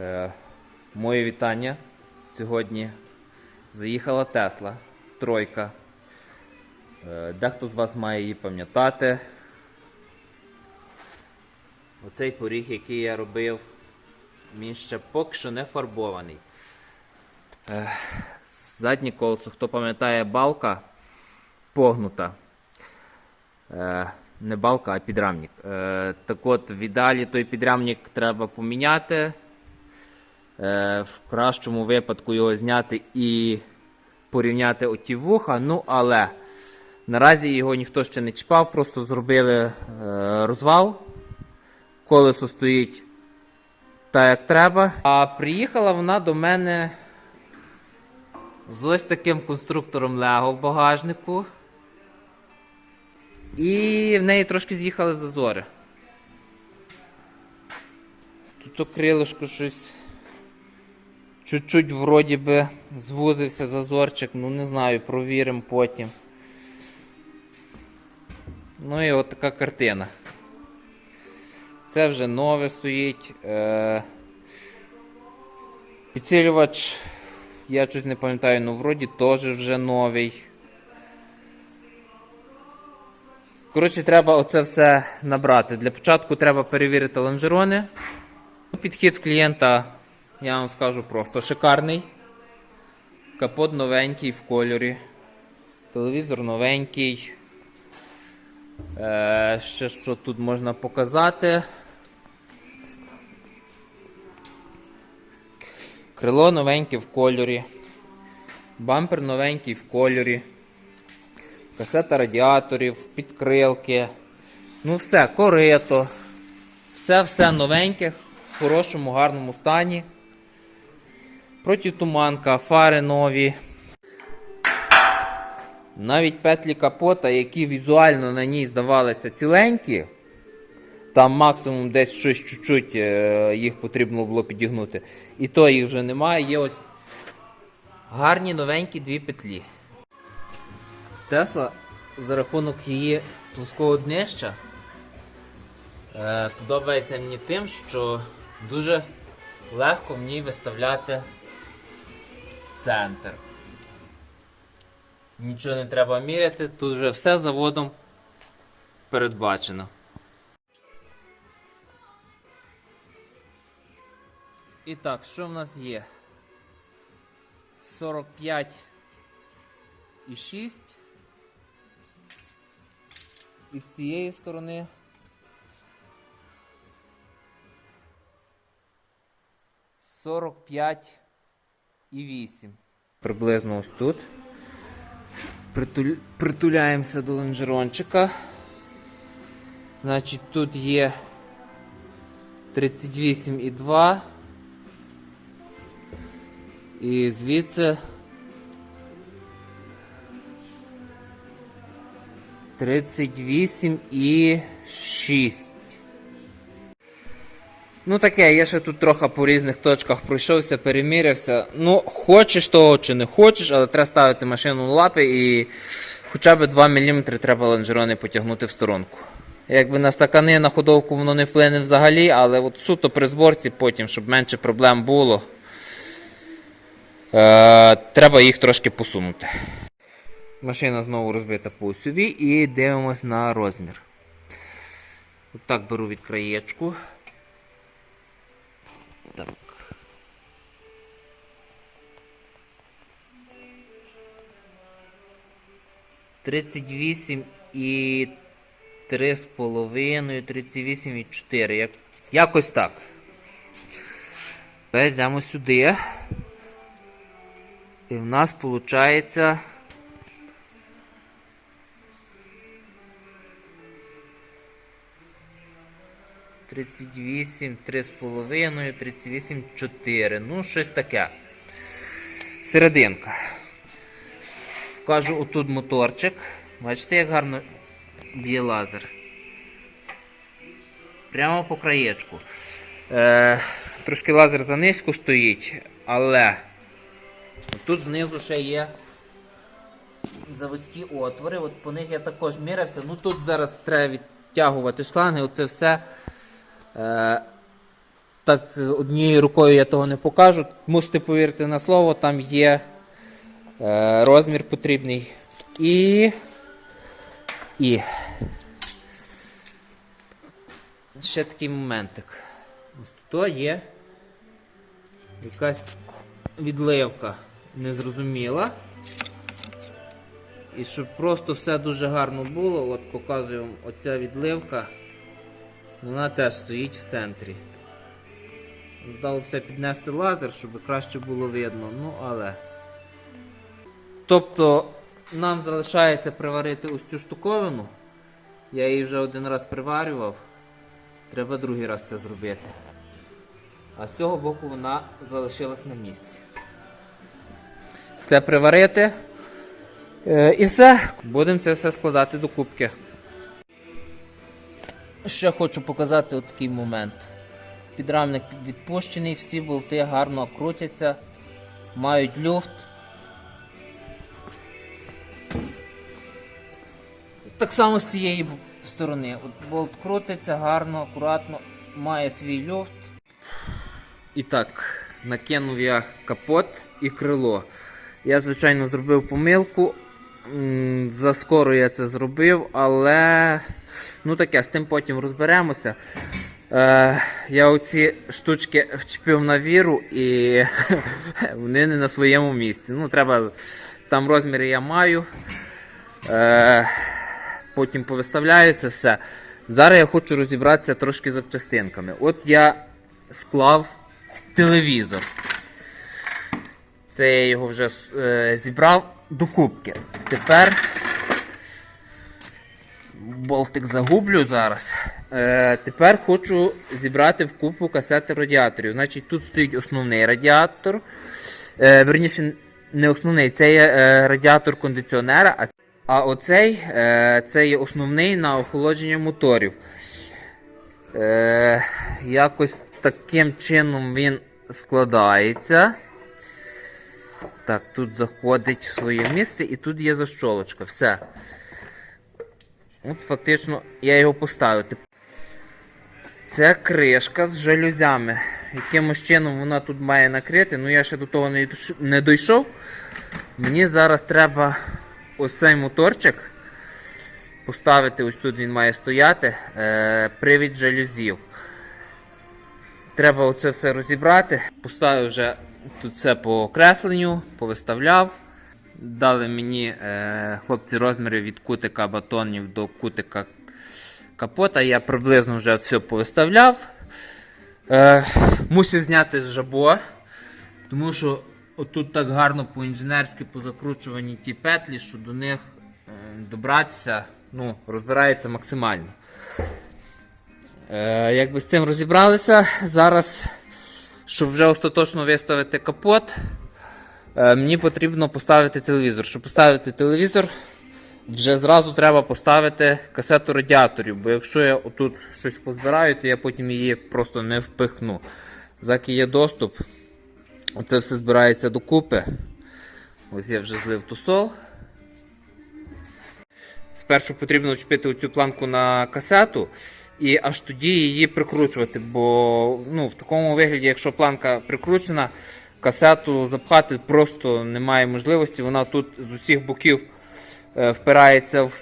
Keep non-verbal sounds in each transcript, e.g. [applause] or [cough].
Е, моє вітання. Сьогодні заїхала Тесла, тройка. Е, дехто з вас має її пам'ятати. Оцей поріг, який я робив, він ще поки що не фарбований. Е, заднє колесо, хто пам'ятає, балка погнута. Не балка, а підрамник. Так от, в ідеалі той підрамник треба поміняти. Е, в кращому випадку його зняти і порівняти оті вуха. Ну, але наразі його ніхто ще не чіпав, просто зробили е, розвал. Колесо стоїть так, як треба. А приїхала вона до мене з ось таким конструктором Лего в багажнику. І в неї трошки з'їхали зазори. Тут окрилишко щось. Чуть-чуть вроді би звузився зазорчик, ну не знаю, провіримо потім. Ну і от така картина. Це вже нове стоїть. Е... Підсилювач, я щось не пам'ятаю, ну вроді теж вже новий. Коротше, треба оце все набрати. Для початку треба перевірити лонжерони. Підхід клієнта, я вам скажу просто шикарний. Капот новенький в кольорі. Телевізор новенький. Е, ще що тут можна показати. Крило новеньке в кольорі. Бампер новенький в кольорі. Касета радіаторів, підкрилки. Ну все, корито. Все-все новеньке, в хорошому, гарному стані. Протитуманка, фари нові. Навіть петлі капота, які візуально на ній здавалися ціленькі, там максимум десь щось чуть-чуть е, їх потрібно було підігнути. І то їх вже немає. Є ось гарні новенькі дві петлі. Тесла за рахунок її плоского днища е, подобається мені тим, що дуже легко в ній виставляти центр. Нічого не треба міряти, тут вже все заводом передбачено. І так, що в нас є? 45 і 6. І з цієї сторони. Сорок п'ять і вісім. Приблизно ось тут. Притуль... Притуляємося до лонжерончика. Значить, тут є 38,2. І звідси 38 і 6. Ну таке, я ще тут трохи по різних точках пройшовся, перемірявся. Ну, хочеш того чи не хочеш, але треба ставити машину на лапи і хоча б 2 мм треба лонжерони потягнути в сторонку. Якби на стакани на ходовку воно не вплине взагалі, але от суто при зборці потім, щоб менше проблем було, е- треба їх трошки посунути. Машина знову розбита по осьові і дивимось на розмір. Отак беру від краєчку. Так. Тридцять вісім і три з половиною, тридцять вісім і чотири. Як... Якось так. Перейдемо сюди. І в нас виходить. Тридцять вісім, три з половиною, тридцять вісім, чотири. Ну, щось таке. Серединка. Кажу, отут моторчик. Бачите, як гарно б'є лазер. Прямо по краєчку. Е, трошки лазер занизько стоїть, але тут знизу ще є заводські отвори. От по них я також мірився. Ну тут зараз треба відтягувати шланги, оце все. Е, так однією рукою я того не покажу. Мусите повірити на слово, там є е, розмір потрібний. І. І. Ще такий моментик. Ось тут є якась відливка незрозуміла. І щоб просто все дуже гарно було, от показую вам оця відливка, вона теж стоїть в центрі. Здалося піднести лазер, щоб краще було видно, ну але. Тобто нам залишається приварити ось цю штуковину. Я її вже один раз приварював. Треба другий раз це зробити. А з цього боку вона залишилась на місці. Це приварити. Е, і все. Будемо це все складати до кубки. Ще хочу показати от такий момент. Підрамник відпущений, всі болти гарно крутяться, мають люфт. Так само з цієї сторони. От болт крутиться гарно, акуратно, має свій люфт. І так, накинув я капот і крило. Я, звичайно, зробив помилку. Заскоро я це зробив, але ну таке, з тим потім розберемося. Е, я оці штучки вчепив на віру і [laughs] вони не на своєму місці. Ну, треба, там розміри я маю. Е, потім це все. Зараз я хочу розібратися трошки запчастинками. От я склав телевізор. Це я його вже е, зібрав до кубки. Тепер болтик загублю зараз. Е, тепер хочу зібрати в купу касети радіаторів. Значить, тут стоїть основний радіатор. Е, верніше, не основний, це є е, радіатор кондиціонера, а, а оцей е, це є основний на охолодження моторів. Е, якось таким чином він складається. Так, тут заходить в своє місце і тут є защолочка. Все. От фактично я його поставив. Це кришка з жалюзями. Якимось чином вона тут має накрити, ну я ще до того не дійшов. Мені зараз треба ось цей моторчик поставити, ось тут він має стояти, е, привід жалюзів. Треба оце все розібрати. Поставив вже тут все по окресленню, повиставляв. Дали мені е, хлопці розміри від кутика батонів до кутика капота. Я приблизно вже все повиставляв. Е, мусив зняти з жабо, тому що отут так гарно по-інженерськи позакручувані ті петлі, що до них е, добратися ну, розбирається максимально. Е, якби з цим розібралися, зараз, щоб вже остаточно виставити капот, мені потрібно поставити телевізор. Щоб поставити телевізор, вже зразу треба поставити касету радіаторів, бо якщо я отут щось позбираю, то я потім її просто не впихну. Заки є доступ, оце все збирається докупи. Ось я вже злив тусол. Спершу потрібно вчепити оцю планку на касету і аж тоді її прикручувати, бо ну, в такому вигляді, якщо планка прикручена, касету запхати просто немає можливості. Вона тут з усіх боків е, впирається в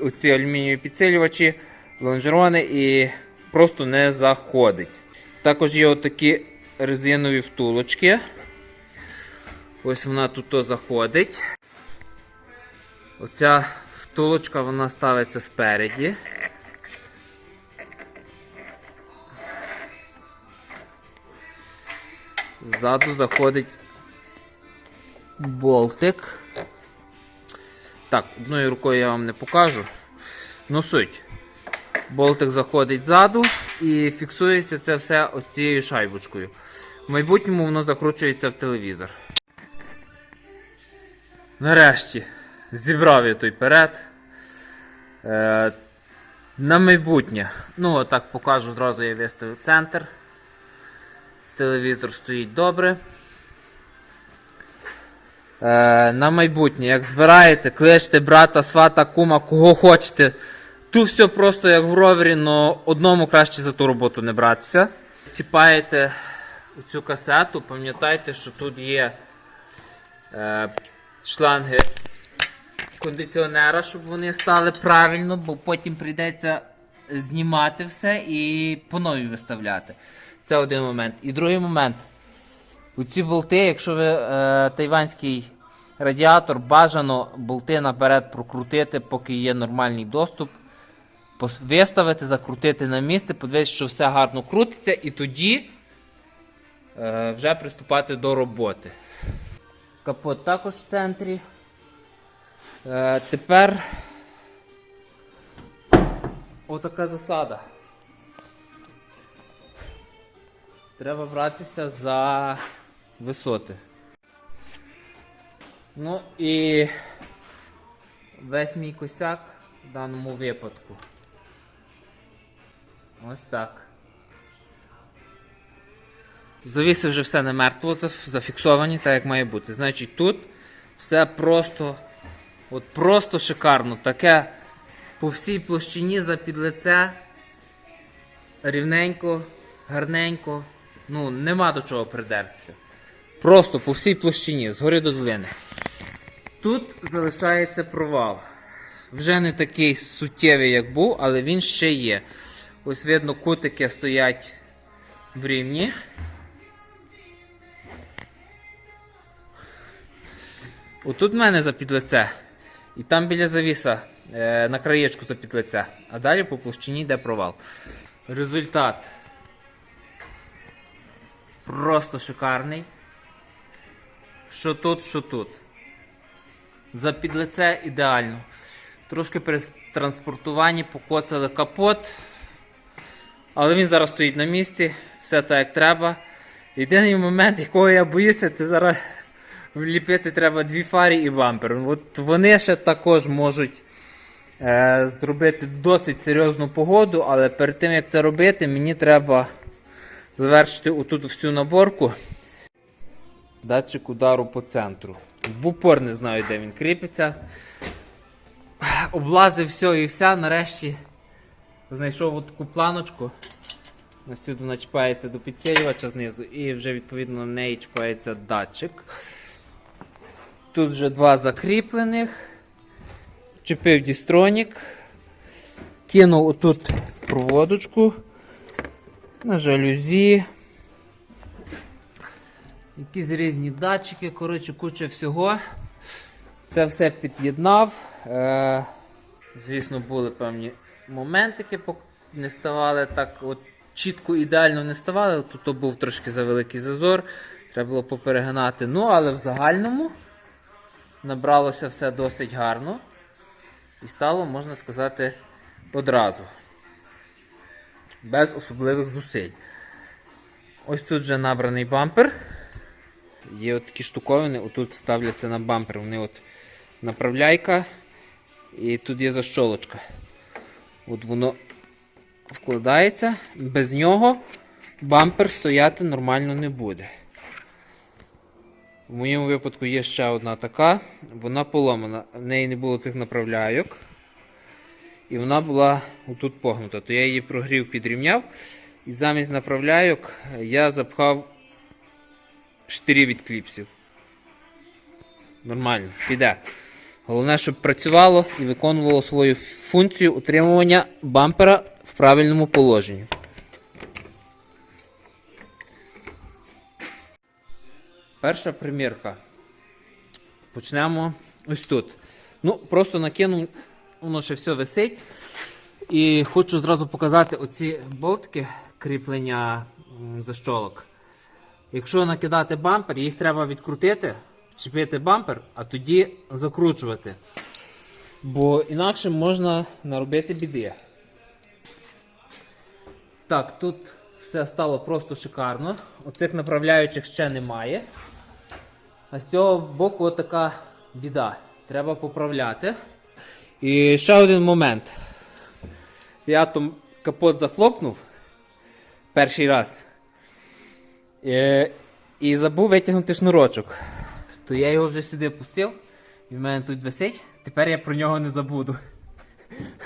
оці алюмінієві підсилювачі, лонжерони і просто не заходить. Також є отакі резинові втулочки. Ось вона тут то заходить. Оця втулочка вона ставиться спереді. Ззаду заходить болтик. Так, одною рукою я вам не покажу. Ну суть. Болтик заходить ззаду і фіксується це все ось цією шайбочкою. В майбутньому воно закручується в телевізор. Нарешті зібрав я той перед. Е, на майбутнє. Ну, отак покажу, зразу я виставив центр. Телевізор стоїть добре. Е, на майбутнє, як збираєте, кличте брата, свата, кума, кого хочете. Тут все просто як в ровері, але одному краще за ту роботу не братися. чіпаєте цю касету, пам'ятайте, що тут є е, шланги кондиціонера, щоб вони стали правильно, бо потім прийдеться знімати все і по новій виставляти. Це один момент. І другий момент. У ці болти, якщо ви е, тайванський радіатор, бажано болти наперед прокрутити, поки є нормальний доступ. Виставити, закрутити на місце, подивитися, що все гарно крутиться, і тоді е, вже приступати до роботи. Капот також в центрі. Е, тепер отака засада. Треба братися за висоти. Ну і весь мій косяк в даному випадку. Ось так. Завіси вже все не мертво, зафіксовані, так як має бути. Значить, тут все просто, от просто шикарно. Таке по всій площині за підлице. Рівненько, гарненько. Ну, нема до чого придертися. Просто по всій площині, згори до долини. Тут залишається провал. Вже не такий суттєвий, як був, але він ще є. Ось видно, кутики стоять в рівні. Отут в мене за підлице. І там біля завіса на краєчку за підлице. А далі по площині йде провал. Результат просто шикарний. Що тут, що тут. За підлице ідеально. Трошки при транспортуванні покоцали капот. Але він зараз стоїть на місці, все так як треба. Єдиний момент, якого я боюся, це зараз вліпити треба дві фарі і бампер. От вони ще також можуть е, зробити досить серйозну погоду, але перед тим як це робити, мені треба завершити отут всю наборку. Датчик удару по центру. В упор не знаю, де він кріпиться. Облазив все і вся, нарешті знайшов таку планочку. Ось вона чіпається до підсилювача знизу і вже відповідно на неї чіпається датчик. Тут вже два закріплених. Чіпив дістронік. Кинув отут проводочку на жалюзі. Якісь різні датчики, коротше, куча всього. Це все під'єднав. Е, звісно, були певні моментики, не ставали так от чітко ідеально не ставали. Тут був трошки завеликий зазор, треба було поперегинати. Ну, але в загальному набралося все досить гарно. І стало, можна сказати, одразу. Без особливих зусиль. Ось тут вже набраний бампер. Є от такі штуковини, отут ставляться на бампер. Вони от направляйка. І тут є защолочка. От воно вкладається. Без нього бампер стояти нормально не буде. В моєму випадку є ще одна така. Вона поломана. В неї не було цих направляйок. І вона була отут погнута. То я її прогрів, підрівняв. І замість направляйок я запхав штирі від кліпсів. Нормально, піде. Головне, щоб працювало і виконувало свою функцію утримування бампера в правильному положенні. Перша примірка. Почнемо ось тут. Ну, просто накинув, воно ще все висить. І хочу зразу показати оці болтики кріплення защолок. Якщо накидати бампер, їх треба відкрутити, вчепити бампер, а тоді закручувати. Бо інакше можна наробити біди. Так, тут все стало просто шикарно. Оцих направляючих ще немає. А з цього боку така біда. Треба поправляти. І ще один момент. Я там капот захлопнув перший раз. Е, і забув витягнути шнурочок. То я його вже сюди пустив. Він в мене тут висить. Тепер я про нього не забуду.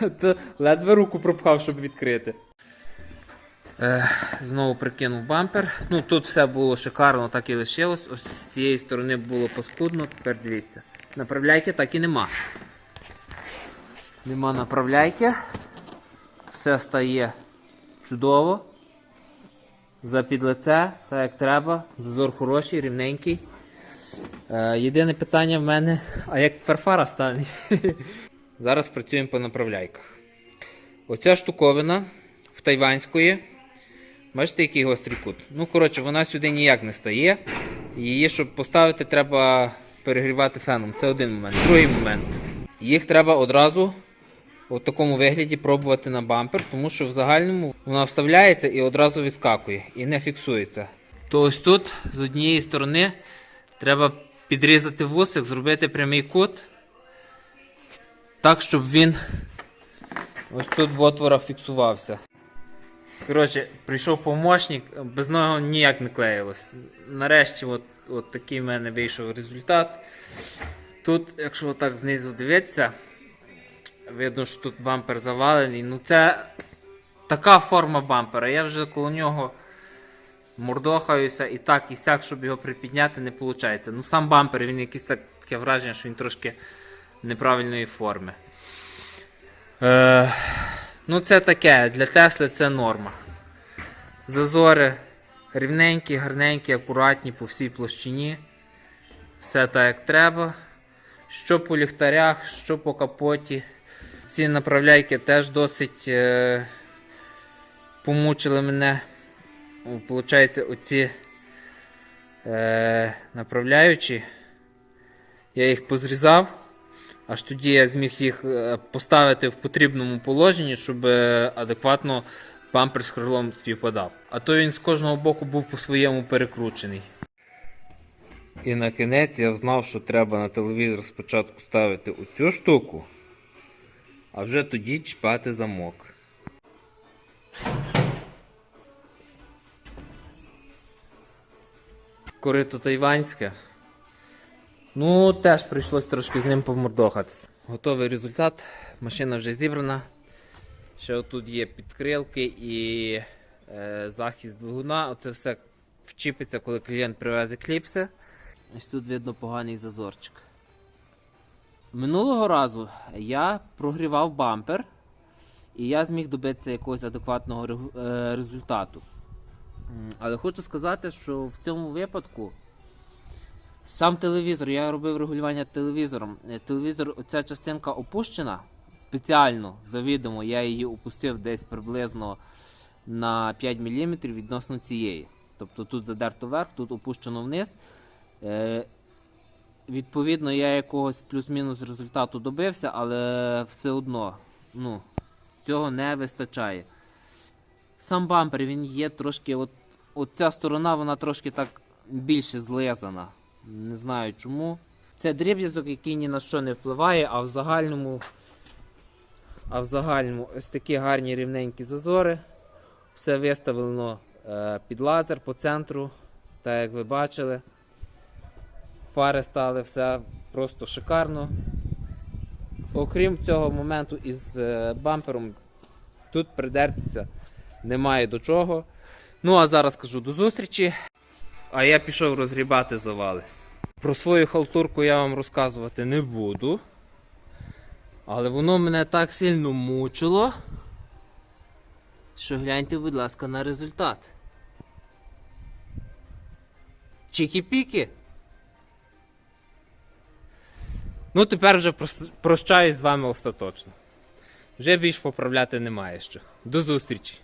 [laughs] То ледве руку пропхав, щоб відкрити. Е, знову прикинув бампер. Ну тут все було шикарно, так і лишилось. Ось з цієї сторони було паскудно, тепер дивіться. Направляйки так і нема. Нема направляйки. Все стає чудово. За підлице, так як треба. Зазор хороший, рівненький. Е, єдине питання в мене, а як тепер фара стане? [laughs] Зараз працюємо по направляйках. Оця штуковина в тайванської. Бачите, який гострий кут. Ну, коротше, вона сюди ніяк не стає. Її, щоб поставити, треба перегрівати феном. Це один момент. Другий момент. Їх треба одразу у такому вигляді пробувати на бампер, тому що в загальному вона вставляється і одразу відскакує і не фіксується. То ось тут з однієї сторони треба підрізати вусик, зробити прямий кут, так, щоб він ось тут в отворах фіксувався. Коротше, прийшов помощник, без нього ніяк не клеїлось. Нарешті от, от такий в мене вийшов результат. Тут, якщо так знизу дивитися, видно, що тут бампер завалений. Ну це така форма бампера. Я вже коло нього мордохаюся і так, і сяк, щоб його припідняти, не виходить. Ну сам бампер, він якийсь так, таке враження, що він трошки неправильної форми. Е, ну це таке, для Тесли це норма. Зазори рівненькі, гарненькі, акуратні по всій площині. Все так як треба. Що по ліхтарях, що по капоті. Ці направляйки теж досить е, помучили мене. Получається, оці е, направляючі. Я їх позрізав. Аж тоді я зміг їх е, поставити в потрібному положенні, щоб е, адекватно бампер з крилом співпадав. А то він з кожного боку був по-своєму перекручений. І на кінець я знав, що треба на телевізор спочатку ставити оцю штуку, а вже тоді чіпати замок. Корито тайванське. Ну, теж прийшлось трошки з ним помордохатися. Готовий результат. Машина вже зібрана. Ще тут є підкрилки і е, захист двигуна. Оце все вчіпиться, коли клієнт привезе кліпси. Ось тут видно поганий зазорчик. Минулого разу я прогрівав бампер, і я зміг добитися якогось адекватного е, результату. Але хочу сказати, що в цьому випадку сам телевізор, я робив регулювання телевізором. Е, Телевізор, оця частинка опущена спеціально, завідомо, я її опустив десь приблизно на 5 мм відносно цієї. Тобто тут задерто вверх, тут опущено вниз. Е, відповідно, я якогось плюс-мінус результату добився, але все одно ну, цього не вистачає. Сам бампер він є трошки. От, от сторона вона трошки так більше злизана. Не знаю чому. Це дріб'язок, який ні на що не впливає, а в загальному. А в загальному ось такі гарні рівненькі зазори. Все виставлено е, під лазер по центру, так як ви бачили. Фари стали все просто шикарно. Окрім цього моменту із е, бампером, тут придертися немає до чого. Ну а зараз кажу до зустрічі. А я пішов розгрібати завали. Про свою халтурку я вам розказувати не буду. Але воно мене так сильно мучило. Що гляньте, будь ласка, на результат. Чікі-піки. Ну, тепер вже прощаюсь з вами остаточно. Вже більш поправляти немає що. До зустрічі!